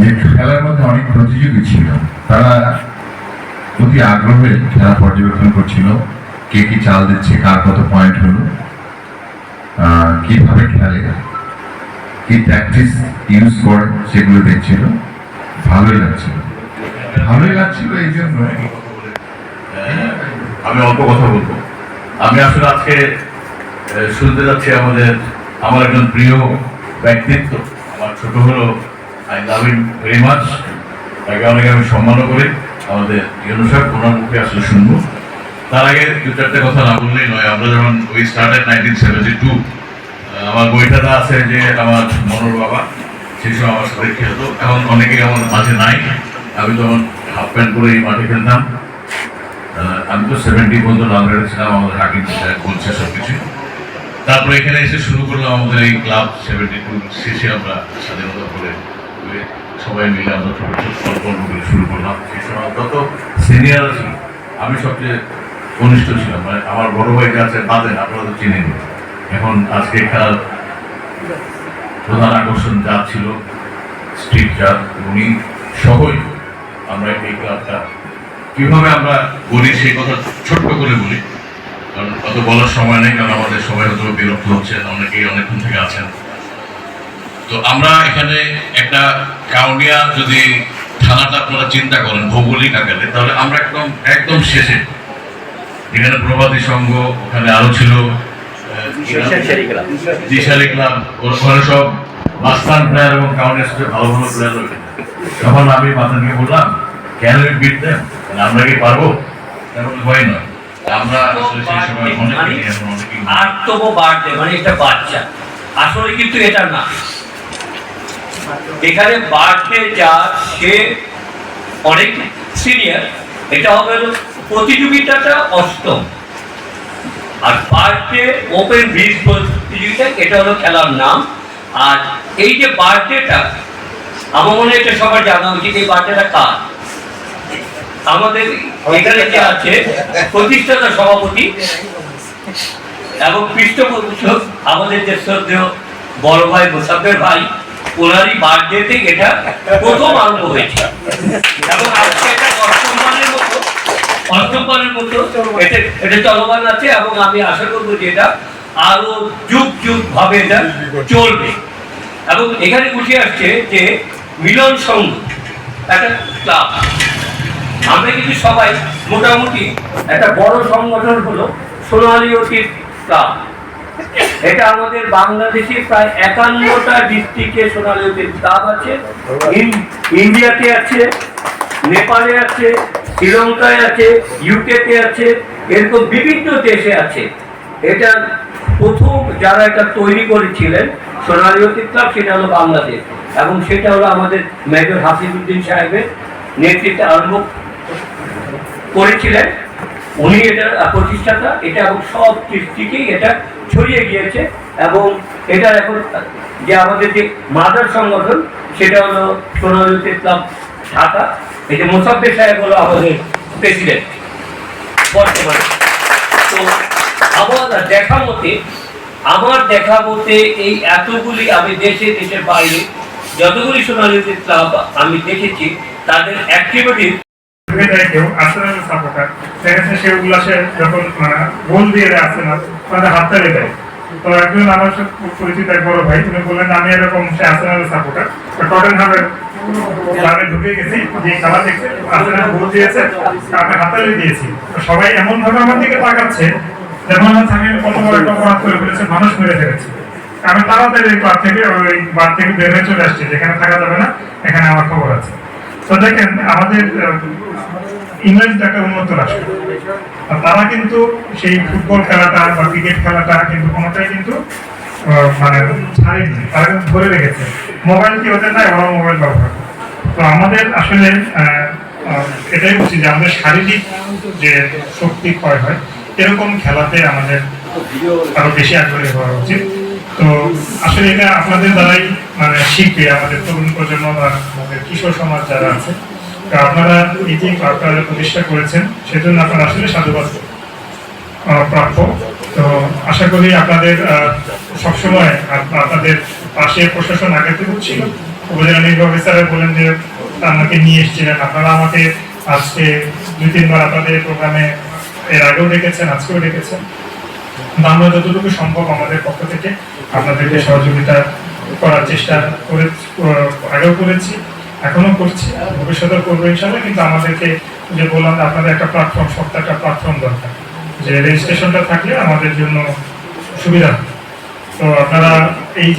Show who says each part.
Speaker 1: যে খেলার মধ্যে অনেক প্রতিযোগী ছিল, তারা অতি আগ্রহে খেলা পর্যবেক্ষণ করছিল, কে কি চাল দিচ্ছে, কার কত পয়েন্ট হলো কীভাবে খেলে, কি প্র্যাকটিস ইউজ করে সেগুলো দেখছিল, ভালোই লাগছিল। ভালোই লাগছিল এই জন্য
Speaker 2: আমি অল্প কথা বলব। আমি আসলে আজকে শুনতে যাচ্ছি আমাদের, আমার একজন প্রিয় ব্যক্তিত্ব, আমার ছোট হলো I love in very much তাকে অনেক আমি সম্মানও করি। আমাদের ইউনুসাফ ওনার মুখে আসলে শুনব। তার আগে দু চারটে কথা না বললেই নয়, আমরা যখন ওই স্টার্টেড নাইনটিন সেভেন্টি টু আমার বইটাতে আছে যে আমার মনোর বাবা, সেই সময় আমার সাথে খেলতো এখন অনেকেই আমার মাঝে নাই। আমি তখন হাফ প্যান্ট করে এই মাঠে খেলতাম। আমি তো সেভেন্টি পর্যন্ত রান রেখেছিলাম, আমাদের হাকিম বলছে সব কিছু তারপরে এখানে এসে শুরু করলাম আমাদের এই ক্লাব সেভেন্টি টু শেষে আমরা স্বাধীনতা করে করে সবাই মিলে আমরা ছোট ছোট শুরু করলাম। সিনিয়র আমি সবচেয়ে কনিষ্ঠ ছিলাম। মানে আমার বড় ভাই আছে, বাদেন, আপনারা তো চিনেন এখন আজকে খেলার প্রধান আকর্ষণ যা ছিল উনি সহই আমরা এই ক্লাবটা কীভাবে আমরা বলি সেই কথা ছোট্ট করে বলি। কারণ অত বলার সময় নেই, কারণ আমাদের সবাই হয়তো বিরক্ত হচ্ছে, অনেকেই অনেকক্ষণ থেকে আছেন। তো আমরা এখানে একটা কাউন্ডিয়া যদি থানাটা আপনারা চিন্তা করেন, ভৌগোলিক আকারে, তাহলে আমরা একদম একদম শেষে। এখানে প্রভাতী সংঘ, ওখানে আরও ছিল আমরা কি পারব? ভয় আমরা
Speaker 3: মানে বাচ্চা। আসলে কিন্তু এটা না। এখানে বার্থডে যা, সে অনেক সিনিয়র এটা হবে প্রতিযোগিতাটা অষ্টম। আর বার্থডে ওপেন ব্রিজ প্রতিযোগিতা, এটা হলো খেলার নাম। আর এই যে বার্থডেটা, আমার মনে হয় সবার জানা উচিত, এই বার্থডেটা কার? আমাদের এখানে যে আছে, প্রতিষ্ঠাতা সভাপতি এবং পৃষ্ঠপোষক, আমাদের যে শ্রদ্ধেয় বড় ভাই মুসাফের ভাই ওনারই বার্থডেতে এটা প্রথম আরম্ভ হয়েছে। এবং আজকে এটা অষ্টমবারের মতো অষ্টমবারের মতো এটা চলমান আছে এবং আমি আশা করব যে এটা আরও যুগ যুগ ভাবে এটা চলবে। এবং এখানে উঠে আসছে যে মিলন সংঘ, একটা ক্লাব আমরা কিন্তু সবাই মোটামুটি একটা বড় সংগঠন হলো সোনালী অতীত ক্লাব এটা আমাদের বাংলাদেশে প্রায় একান্নটা ডিস্ট্রিক্টে সোনালী অতীত ক্লাব আছে। ইন- ইন্ডিয়াতে আছে, নেপালে আছে, শ্রীলঙ্কায় আছে ইউকেতে আছে, এরকম বিভিন্ন দেশে আছে। এটা প্রথম যারা এটা তৈরি করেছিলেন সোনালী অতীত ক্লাব সেটা হলো বাংলাদেশ। এবং সেটা হলো আমাদের মেজর হাসিবুদ্দিন সাহেবের নেতৃত্বে আরম্ভ করেছিলেন। উনি এটা প্রতিষ্ঠাতা, এটা এবং সব ডিস্ট্রিক্টেই এটা ছড়িয়ে গিয়েছে এবং এটা এখন যে আমাদের যে মাদার সংগঠন, সেটা হলো সোনালী ক্লাব ঢাকা। এই যে মোসাফের সাহেব হলো আমাদের প্রেসিডেন্ট বর্তমানে। তো আমার দেখা মতে, আমার দেখা মতে এই এতগুলি আমি দেশে, দেশের বাইরে যতগুলি সোনালী ক্লাব আমি দেখেছি, তাদের অ্যাক্টিভিটি
Speaker 4: কেউ আর্সেনাল সাপোর্টার দেখা যাচ্ছে সে উল্লাসে যখন মানে গোল দিয়ে দেয় আর্সেনাল তাদের হাত তালি দেয়। তো একজন আমার পরিচিত এক বড় ভাই, তিনি বললেন, আমি এরকম সে সাপোর্টার টটেনহামের ক্লাবে ঢুকে গেছি, যে খেলা দেখছে গোল দিয়েছে আমি দিয়েছি। সবাই এমন ভাবে আমার দিকে তাকাচ্ছে, যেমন হচ্ছে আমি কত বড় একটা অপরাধ করে ফেলেছি, মানুষ মেরে ফেলেছি। আমি তাড়াতাড়ি ক্লাব থেকে, ওই বার থেকে বের চলে আসছি, যেখানে থাকা যাবে না, এখানে আমার খবর আছে। তো দেখেন, আমাদের ইংল্যান্ড একটা উন্নত রাষ্ট্র। আর তারা কিন্তু সেই ফুটবল খেলাটা বা ক্রিকেট খেলাটা কিন্তু কোনোটাই কিন্তু মানে ছাড়েনি। তারা কিন্তু ধরে রেখেছে। মোবাইল কি ওদের নাই? ওরা মোবাইল ব্যবহার। তো আমাদের আসলে এটাই বলছি যে আমাদের শারীরিক যে শক্তি ক্ষয় হয়, এরকম খেলাতে আমাদের আরও বেশি আগ্রহী হওয়া উচিত। তো আসলে এটা আপনাদের দ্বারাই মানে শিখবে আমাদের তরুণ প্রজন্ম বা আমাদের কিশোর সমাজ যারা আছে। আপনারা যে ক্লাবটা প্রতিষ্ঠা করেছেন, সেজন্য আপনারা আসলে সাধুবাদ প্রাপ্য। তো আশা করি আপনাদের সবসময় আপ- আপনাদের পাশে প্রশাসন আগে থেকেও ছিল। উপজেলা নির্বাহী অফিসারে বলেন যে আমাকে নিয়ে এসেছিলেন। আপনারা আমাকে আজকে দুই, তিনবার আপনাদের প্রোগ্রামে এর আগেও ডেকেছেন, আজকেও ডেকেছেন। আমরা যতটুকু সম্ভব আমাদের পক্ষ থেকে আপনাদেরকে সহযোগিতা করার চেষ্টা করে আগেও করেছি। এখনও করছি ভবিষ্যতে করব হিসাবে কিন্তু আমাদেরকে যে বললাম আপনাদের একটা প্ল্যাটফর্ম সপ্তাহ একটা প্ল্যাটফর্ম দরকার যে রেজিস্ট্রেশনটা থাকলে আমাদের জন্য সুবিধা। তো আপনারা এই